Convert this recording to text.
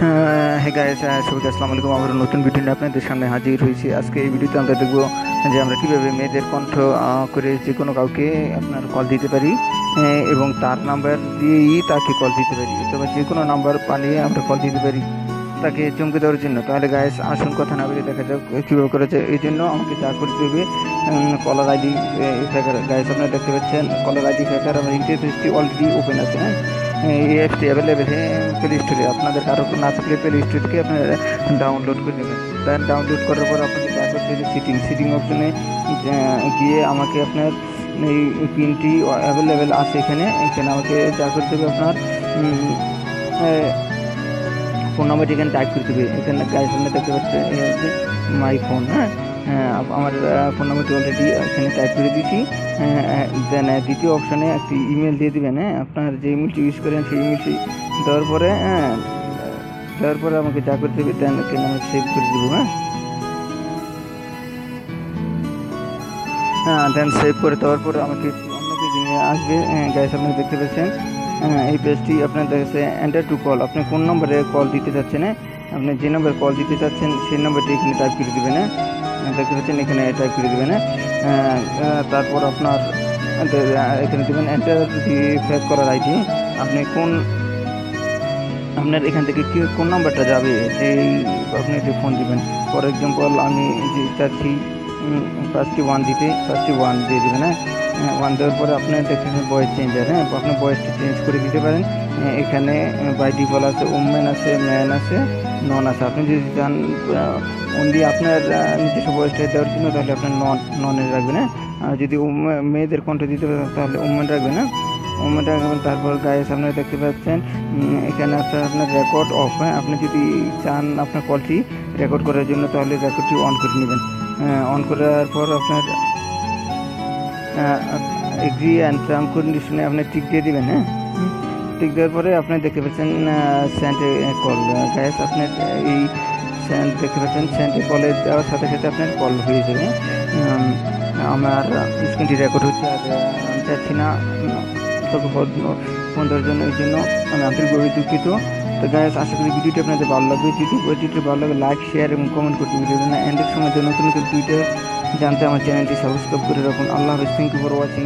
হ্যাঁ গাইস সবাইকে আসসালামু আলাইকুম। আমার নতুন ভিডিও নিয়ে আপনাদের সামনে হাজির হয়েছি। আজকে এই ভিডিওতে আমরা দেখব যে আমরা কীভাবে মেয়েদের কণ্ঠ করে যে কোনো কাউকে আপনার কল দিতে পারি এবং তার নাম্বার দিয়েই তাকে কল দিতে পারি, অথবা যে কোনো নাম্বার পালিয়ে আমরা কল দিতে পারি তাকে চমকে দেওয়ার জন্য। তাহলে গায়েস আসুন কথা না বলে দেখা যাক কীভাবে করেছে এই জন্য আমাকে যা করতে হবে কলার আইডি ফ্যাকার গায়েস আপনারা দেখতে পাচ্ছেন কলার আইডি ফ্যাকার আমার ইন্টারফেসটি অলরেডি ওপেন আছে হ্যাঁ? এই অ্যাপটি অ্যাভেলেবেল প্লে স্টোরে আপনাদের কারও না থাকলে প্লে স্টোর থেকে আপনারা ডাউনলোড করে নেবেন। দেন ডাউনলোড করার পর আপনাকে যা করতে হবে সিটিং সিটিং অপশনে গিয়ে আমাকে আপনার এই পিনটি অ্যাভেলেবেল আছে এখানে। এখানে আমাকে যা করতে হবে আপনার ফোন নাম্বারটি এখানে টাইপ করে হবে এখানে গাইজ সামনে দেখতে হচ্ছে মাই ফোন হ্যাঁ? হ্যাঁ, আমার ফোন নাম্বারটি অলরেডি এখানে টাইপ করে দিয়েছি দেন দ্বিতীয় অপশানে একটি ইমেল দিয়ে দেবেন হ্যাঁ? আপনার যে ইমেলটি ইউজ করেন সেই ইমেলটি দেওয়ার পরে হ্যাঁ দেওয়ার পরে আমাকে যা করতে হবে দেন এখানে আমি সেভ করে দেবো হ্যাঁ? হ্যাঁ দেন সেভ করে দেওয়ার পরে আমাকে অন্য নিয়ে আসবে গাইস আপনি দেখতে পাচ্ছেন হ্যাঁ, এই পেজটি আপনার দেখেছে এন্টার টু কল আপনি কোন নম্বরে কল দিতে চাচ্ছেন হ্যাঁ? আপনি যে নম্বরে কল দিতে চাচ্ছেন, সেই নম্বরটি এখানে টাইপ করে দেবেন হ্যাঁ? দেখতে পাচ্ছেন এখানে টাইপ করে দেবেন হ্যাঁ? তারপর আপনার এখানে দেবেন এন্টার দি ফেক করার আইডি আপনি কোন, আপনার এখান থেকে কি, কোন নাম্বারটা যাবে, সেই আপনি যে ফোন দিবেন। ফর এক্সাম্পল আমি চাচ্ছি ফার্স্টটি ওয়ান দিতে ফার্স্টটি ওয়ান দিয়ে দেবেন হ্যাঁ? ওয়ান দেওয়ার পরে আপনার দেখছেন বয়েস চেঞ্জার হ্যাঁ? আপনি বয়েসটা চেঞ্জ করে দিতে পারেন। এখানে বাই ডিফল্ট আছে ওমেন আছে ম্যান আছে নন আছে। আপনি যদি চান অনলি আপনার নিজস্ব বয়সটা দেওয়ার জন্য, তাহলে আপনার নন ননে রাখবেন হ্যাঁ? আর যদি মেয়েদের কণ্ঠ দিতে পারেন, তাহলে ওমেন রাখবেন হ্যাঁ? ওমেন রাখবেন, তারপর গায়ে সামনে দেখতে পাচ্ছেন এখানে আছে আপনার রেকর্ড অফ হ্যাঁ? আপনি যদি চান আপনার কলটি রেকর্ড করার জন্য, তাহলে রেকর্ডটি অন করে নেবেন। অন করার পর আপনার এগ্রি অ্যান্ড টার্ম কন্ডিশনে আপনি টিক দিয়ে দিবেন হ্যাঁ? টিক দেওয়ার পরে আপনি দেখতে পাচ্ছেন স্যান্ডে কল গ্যাস আপনার এই স্যান্ড দেখতে পাচ্ছেন স্যান্ডে কলে দেওয়ার সাথে সাথে আপনার কল হয়ে যাবে আমার স্ক্রিনটি রেকর্ড হচ্ছে, আর আমি চাচ্ছি না তোকে ফোন- দেওয়ার জন্য, এই জন্য আমি আন্তরিকভাবে দুঃখিত। তো গ্যাস আশা করি ভিডিওটি আপনাদের ভালো লাগবে। যদি ভিডিওটি ভালো লাগে লাইক শেয়ার এবং কমেন্ট করতে ভিডিওটি না। এন্ডের সময় নতুন নতুন ভিডিও জানতে আমার চ্যানেলটি সাবস্ক্রাইব করে রাখুন আল্লাহ হাফিজ থ্যাংক ইউ ফর ওয়াচিং